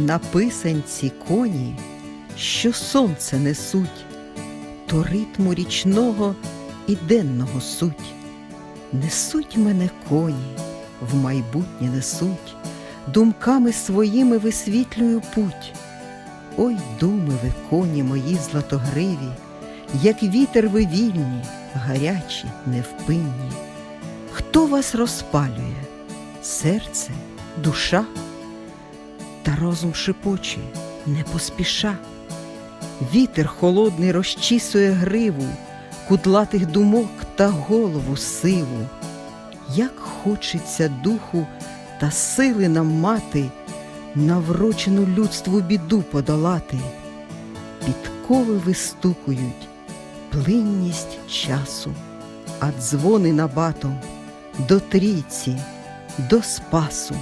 На писанці коні, що сонце несуть, то ритму річного і денного суть. Несуть мене коні, в майбутнє несуть, думками своїми висвітлюю путь. Ой, думи ви, коні мої златогриві, як вітер ви вільні, гарячі, невпинні. Хто вас розпалює? Серце, душа? Та розум шепоче, не поспіша. Вітер холодний розчісує гриву, кудлатих думок та голову сиву. Як хочеться духу та сили нам мати, наврочену людству біду подолати. Підкови вистукують, плинність часу, а дзвони набатом до трійці, до спасу.